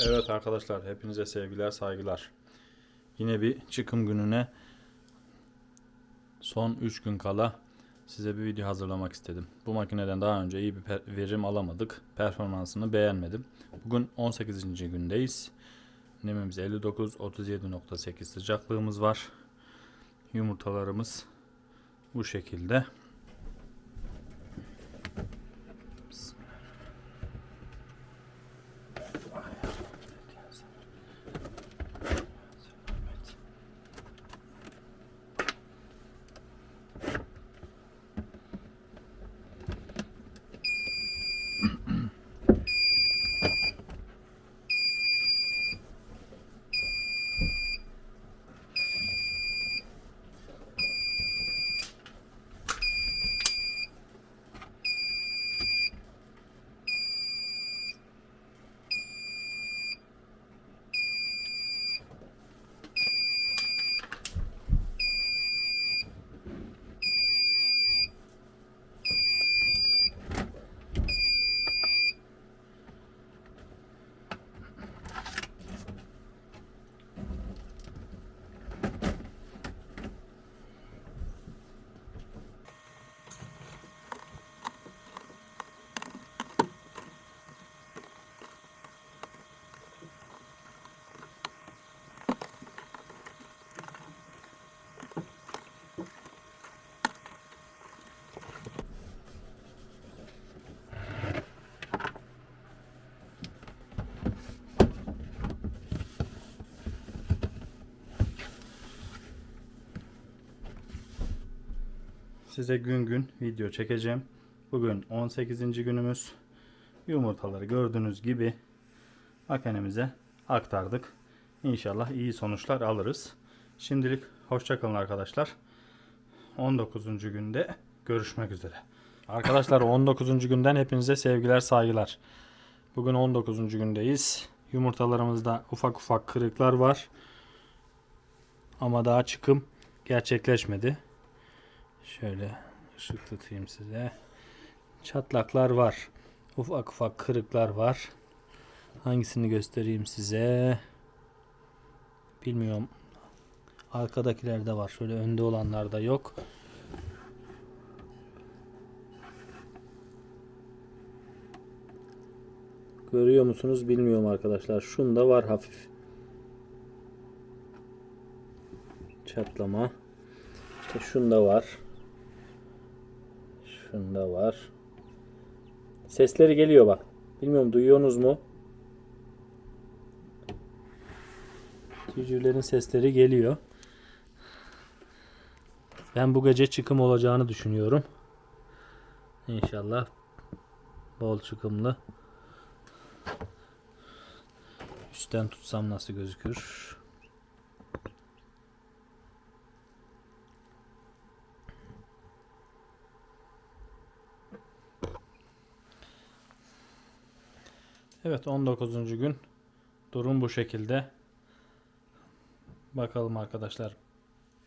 Evet arkadaşlar hepinize sevgiler saygılar. Yine bir çıkım gününe son 3 gün kala size bir video hazırlamak istedim. Bu makineden daha önce iyi bir verim alamadık. Performansını beğenmedim. Bugün 18. gündeyiz. Nemimiz 59 37.8 sıcaklığımız var. Yumurtalarımız bu şekilde. Size gün gün video çekeceğim. Bugün 18. günümüz. Yumurtaları gördüğünüz gibi makinemize aktardık. İnşallah iyi sonuçlar alırız. Şimdilik hoşçakalın arkadaşlar. 19. günde görüşmek üzere. Arkadaşlar 19. günden hepinize sevgiler saygılar. Bugün 19. gündeyiz. Yumurtalarımızda ufak ufak kırıklar var. Ama daha çıkım gerçekleşmedi. Şöyle ışık tutayım size. Çatlaklar var. Ufak ufak kırıklar var. Hangisini göstereyim size? Bilmiyorum. Arkadakilerde var. Şöyle önde olanlarda yok. Görüyor musunuz bilmiyorum arkadaşlar. Şunda var hafif. Çatlama. İşte şunda var. Şunda var. Sesleri geliyor bak. Bilmiyorum duyuyorsunuz mu? Civcivlerin sesleri geliyor. Ben bu gece çıkım olacağını düşünüyorum. İnşallah bol çıkımlı. Üstten tutsam nasıl gözükür? Evet 19. gün durum bu şekilde. Bakalım arkadaşlar.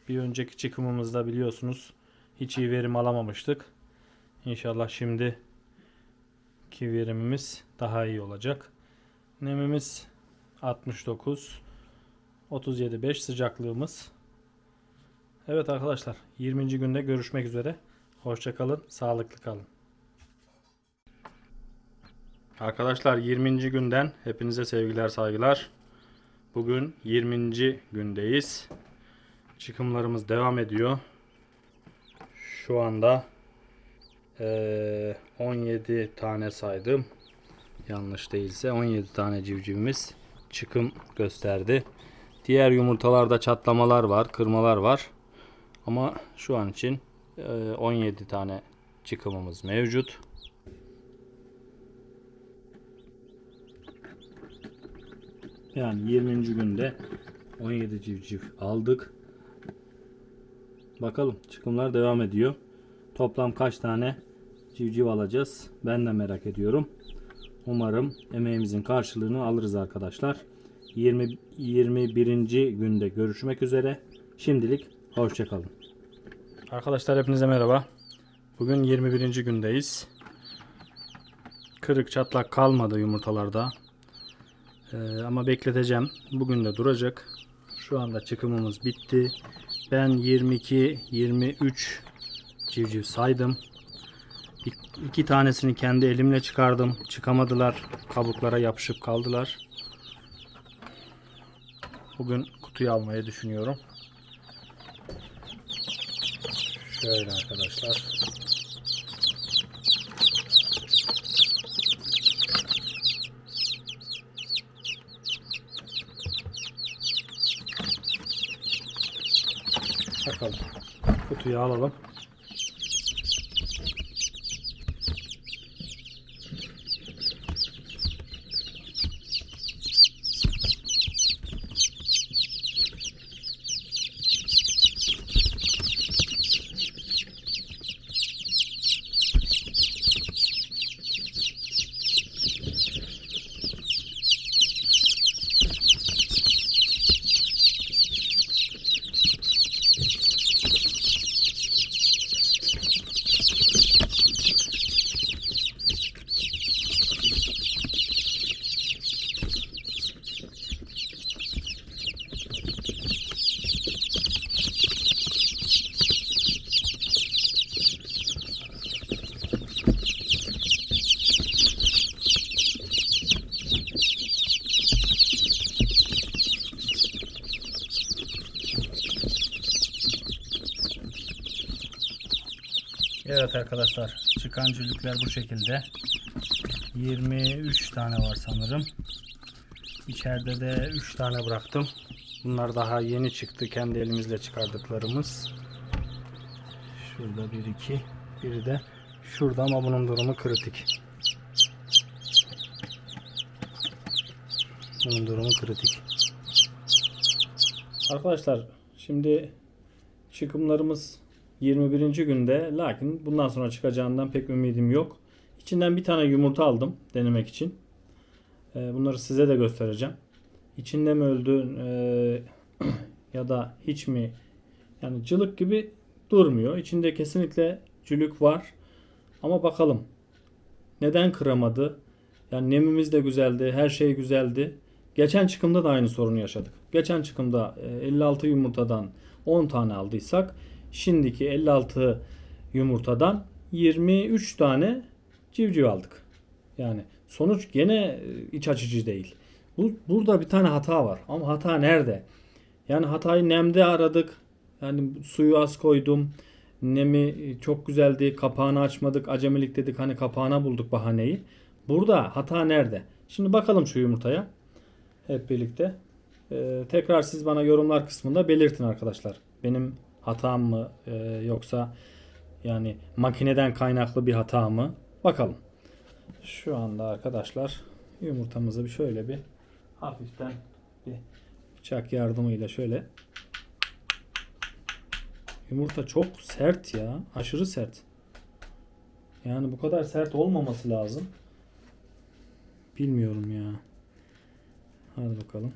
Bir önceki çıkımımızda biliyorsunuz hiç iyi verim alamamıştık. İnşallah şimdi ki verimimiz daha iyi olacak. Nemimiz 69 37.5 sıcaklığımız. Evet arkadaşlar 20. günde görüşmek üzere. Hoşçakalın, sağlıklı kalın. Arkadaşlar 20. günden hepinize sevgiler saygılar. Bugün 20. gündeyiz. Çıkımlarımız devam ediyor. Şu anda eee, 17 tane saydım. Yanlış değilse 17 tane civcivimiz çıkım gösterdi. Diğer yumurtalarda çatlamalar var, kırmalar var. Ama şu an için eee, 17 tane çıkımımız mevcut. Yani 20. günde 17 civciv aldık. Bakalım çıkımlar devam ediyor. Toplam kaç tane civciv alacağız. Ben de merak ediyorum. Umarım emeğimizin karşılığını alırız arkadaşlar. 20 21. günde görüşmek üzere. Şimdilik hoşçakalın. Arkadaşlar hepinize merhaba. Bugün 21. gündeyiz. Kırık çatlak kalmadı yumurtalarda. Ee, ama bekleteceğim. Bugün de duracak. Şu anda çıkımımız bitti. Ben 22 23 civciv saydım. İk- İki tanesini kendi elimle çıkardım. Çıkamadılar. Kabuklara yapışıp kaldılar. Bugün kutuyu almayı düşünüyorum. Şöyle arkadaşlar. Bakalım. Kutuyu alalım. Evet arkadaşlar. Çıkan cülükler bu şekilde. 23 tane var sanırım. İçeride de 3 tane bıraktım. Bunlar daha yeni çıktı. Kendi elimizle çıkardıklarımız. Şurada 1 2 biri de şurada ama bunun durumu kritik. Bunun durumu kritik. Arkadaşlar şimdi çıkımlarımız 21. günde lakin bundan sonra çıkacağından pek ümidim yok. İçinden bir tane yumurta aldım denemek için. Ee, Bunları size de göstereceğim. İçinde mi öldü e, ya da hiç mi yani cılık gibi durmuyor. İçinde kesinlikle cülük var. Ama bakalım neden kıramadı? Yani nemimiz de güzeldi, her şey güzeldi. Geçen çıkımda da aynı sorunu yaşadık. Geçen çıkımda e, 56 yumurtadan 10 tane aldıysak şimdiki 56 yumurtadan 23 tane civciv aldık. Yani sonuç gene e, iç açıcı değil. Bu, burada bir tane hata var. Ama hata nerede? Yani hatayı nemde aradık. Yani suyu az koydum. Nemi çok güzeldi. Kapağını açmadık. Acemilik dedik. Hani kapağına bulduk bahaneyi. Burada hata nerede? Şimdi bakalım şu yumurtaya. Hep birlikte. Ee, tekrar siz bana yorumlar kısmında belirtin arkadaşlar. Benim hatam mı e, yoksa yani makineden kaynaklı bir hata mı? Bakalım. Şu anda arkadaşlar yumurtamızı bir şöyle bir hafiften bir bıçak yardımıyla şöyle Yumurta çok sert ya. Aşırı sert. Yani bu kadar sert olmaması lazım. Bilmiyorum ya. Hadi bakalım.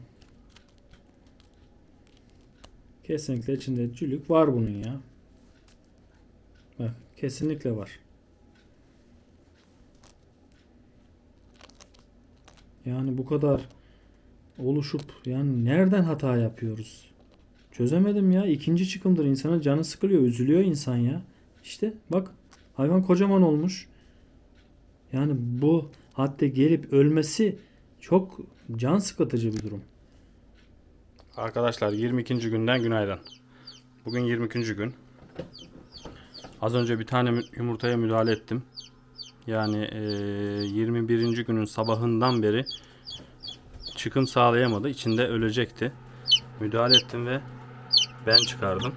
Kesinlikle içinde cülük var bunun ya. Bak kesinlikle var. Yani bu kadar oluşup yani nereden hata yapıyoruz? Çözemedim ya. İkinci çıkımdır. İnsanın canı sıkılıyor. Üzülüyor insan ya. İşte bak hayvan kocaman olmuş. Yani bu hatta gelip ölmesi çok can sıkıtıcı bir durum. Arkadaşlar 22. günden günaydın. Bugün 22. gün. Az önce bir tane yumurtaya müdahale ettim. Yani eee, 21. günün sabahından beri çıkım sağlayamadı. İçinde ölecekti. Müdahale ettim ve ben çıkardım.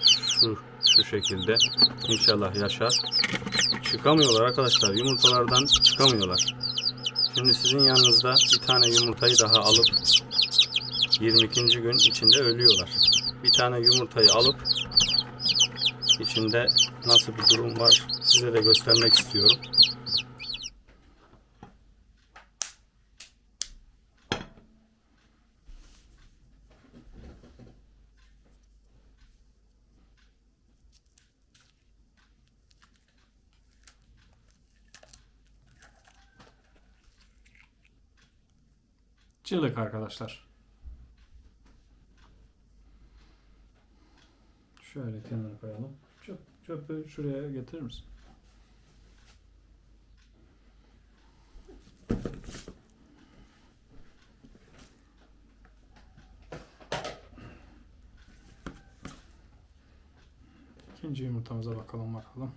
Şu şu şekilde. İnşallah yaşar. Çıkamıyorlar arkadaşlar. Yumurtalardan çıkamıyorlar. Şimdi sizin yanınızda bir tane yumurtayı daha alıp 22. gün içinde ölüyorlar. Bir tane yumurtayı alıp içinde nasıl bir durum var size de göstermek istiyorum. Çığlık arkadaşlar. Şöyle kenara koyalım. Çöp, çöpü şuraya getirir misin? İkinci yumurtamıza bakalım bakalım.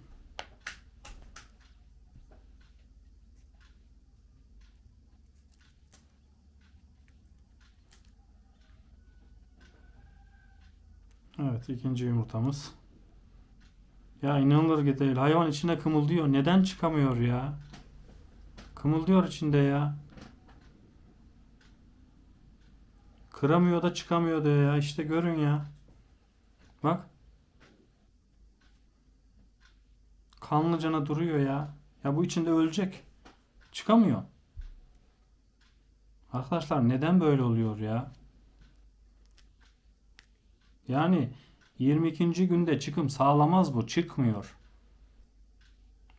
Evet ikinci yumurtamız. Ya inanılır gibi değil. Hayvan içine kımıldıyor. Neden çıkamıyor ya? Kımıldıyor içinde ya. Kıramıyor da çıkamıyor da ya. İşte görün ya. Bak. Kanlıcana duruyor ya. Ya bu içinde ölecek. Çıkamıyor. Arkadaşlar neden böyle oluyor ya? Yani 22. günde çıkım sağlamaz bu. Çıkmıyor.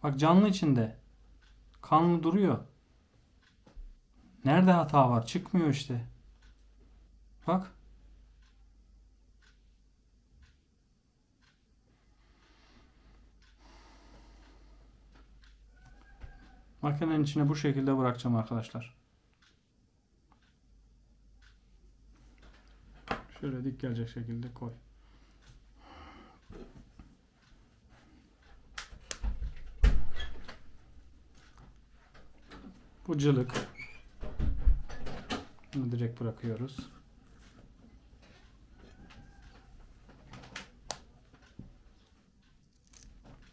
Bak canlı içinde. Kanlı duruyor. Nerede hata var? Çıkmıyor işte. Bak. Makinenin içine bu şekilde bırakacağım arkadaşlar. Şöyle dik gelecek şekilde koy. Bu cılık. Bunu direkt bırakıyoruz.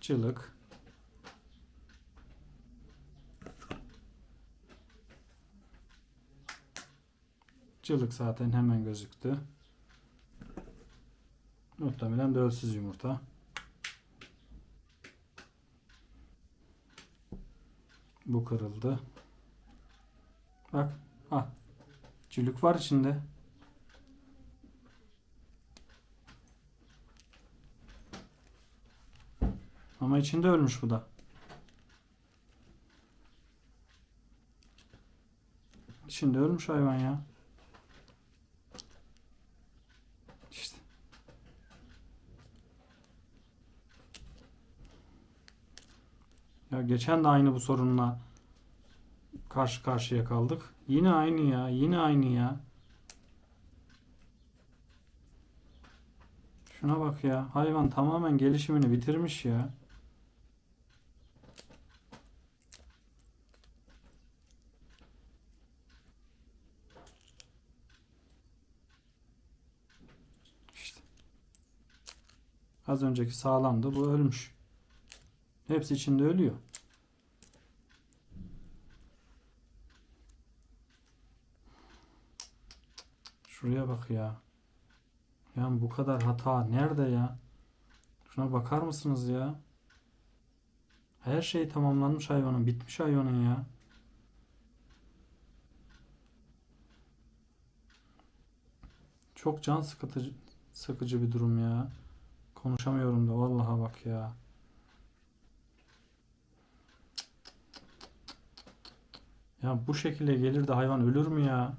Cılık. Cılık zaten hemen gözüktü. Muhtemelen dölsüz yumurta. Bu kırıldı. Bak. Ah. Cülük var içinde. Ama içinde ölmüş bu da. İçinde ölmüş hayvan ya. İşte. Ya geçen de aynı bu sorunla karşı karşıya kaldık. Yine aynı ya, yine aynı ya. Şuna bak ya. Hayvan tamamen gelişimini bitirmiş ya. İşte. Az önceki sağlamdı. Bu ölmüş. Hepsi içinde ölüyor. Şuraya bak ya. Yani bu kadar hata nerede ya? Şuna bakar mısınız ya? Her şey tamamlanmış hayvanın. Bitmiş hayvanın ya. Çok can sıkıcı, sıkıcı bir durum ya. Konuşamıyorum da vallahi bak ya. Ya bu şekilde gelir de hayvan ölür mü ya?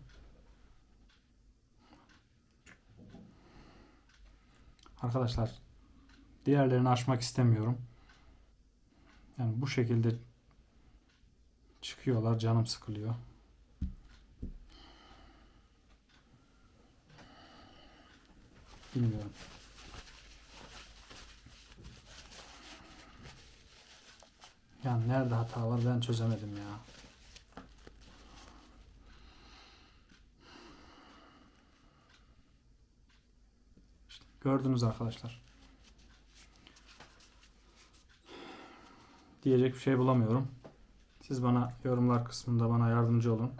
Arkadaşlar diğerlerini açmak istemiyorum. Yani bu şekilde çıkıyorlar canım sıkılıyor. Bilmiyorum. Yani nerede hata var ben çözemedim ya. İşte gördünüz arkadaşlar. Diyecek bir şey bulamıyorum. Siz bana yorumlar kısmında bana yardımcı olun.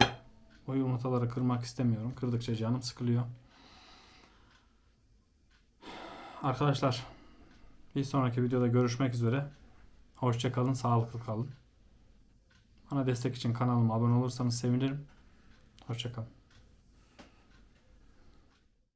O yumurtaları kırmak istemiyorum. Kırdıkça canım sıkılıyor. Arkadaşlar Bir sonraki videoda görüşmek üzere. Hoşça kalın, sağlıklı kalın. Bana destek için kanalıma abone olursanız sevinirim. Hoşça kalın.